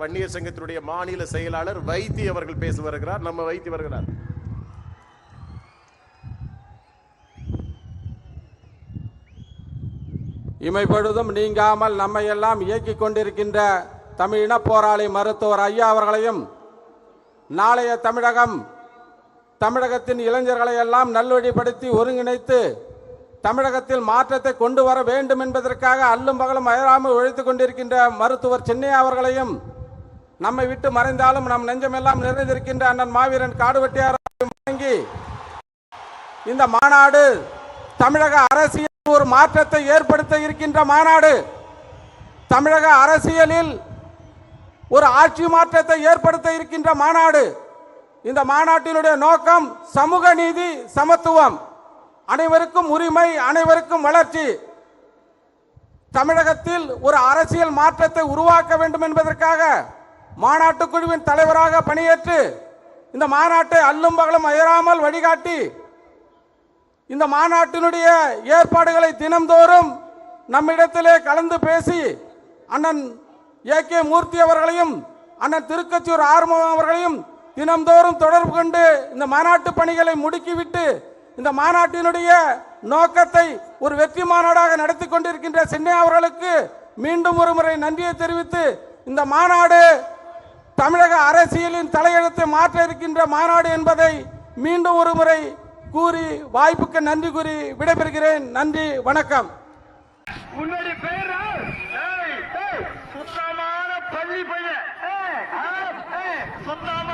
வன்னியர் சங்கத்தினுடைய மாநில செயலாளர் வைத்தி அவர்கள் பேச வருகிறார். நம்ம வைத்தி வருகிறார். இமைப்பொழுதும் நீங்காமல் நம்மை எல்லாம் இயக்கிக் கொண்டிருக்கின்ற தமிழின போராளி மருத்துவர் ஐயா அவர்களையும் நாளைய தமிழகம் தமிழகத்தின் இளைஞர்களை எல்லாம் நல்வழிப்படுத்தி ஒருங்கிணைத்து தமிழகத்தில் மாற்றத்தை கொண்டு வர வேண்டும் என்பதற்காக அல்லும் பகலும் அயராமல் உழைத்துக் கொண்டிருக்கின்ற மருத்துவர் சென்னையா அவர்களையும் நம்மை விட்டு மறைந்தாலும் நம் நெஞ்சமெல்லாம் நிறைந்திருக்கின்ற அண்ணன் மாவீரன் காடுவெட்டியார் வழங்கி இந்த மாநாடு தமிழக அரசியல் ஒரு மாற்றத்தை ஏற்படுத்த இருக்கின்ற மாநாடு. தமிழக அரசியலில் ஒரு ஆட்சி மாற்றத்தை ஏற்படுத்த இருக்கின்ற மாநாடு. இந்த மாநாட்டினுடைய நோக்கம் சமூக நீதி சமத்துவம். அனைவருக்கும் உரிமை அனைவருக்கும் வளர்ச்சி. தமிழகத்தில் ஒரு அரசியல் மாற்றத்தை உருவாக்க வேண்டும் என்பதற்காக மாநாட்டு குழுவின் தலைவராக பணியேற்று இந்த மாநாட்டை அல்லும் பகலும் அயராமல் வழிகாட்டி இந்த மாநாட்டினுடைய ஏற்பாடுகளை தினம்தோறும் நம்மிடத்திலே கலந்து பேசி அண்ணன் ஏ கே மூர்த்தி அவர்களையும் அண்ணன் திருக்கச்சூர் ஆறுமுகம் அவர்களையும் தினம்தோறும் தொடர்பு கொண்டு இந்த மாநாட்டு பணிகளை முடுக்கிவிட்டு இந்த மாநாட்டினுடைய நோக்கத்தை ஒரு வெற்றி மாநாடாக நடத்தி கொண்டிருக்கின்ற சென்னை அவர்களுக்கு மீண்டும் ஒரு முறை நன்றியை தெரிவித்து இந்த மாநாடு தமிழக அரசியலின் தலையெழுத்தை மாற்ற இருக்கின்ற மாநாடு என்பதை மீண்டும் ஒரு முறை கூறி வாய்ப்புக்கு நன்றி கூறி விடைபெறுகிறேன். நன்றி வணக்கம். சுத்தமான பள்ளி பையன். சுத்தமான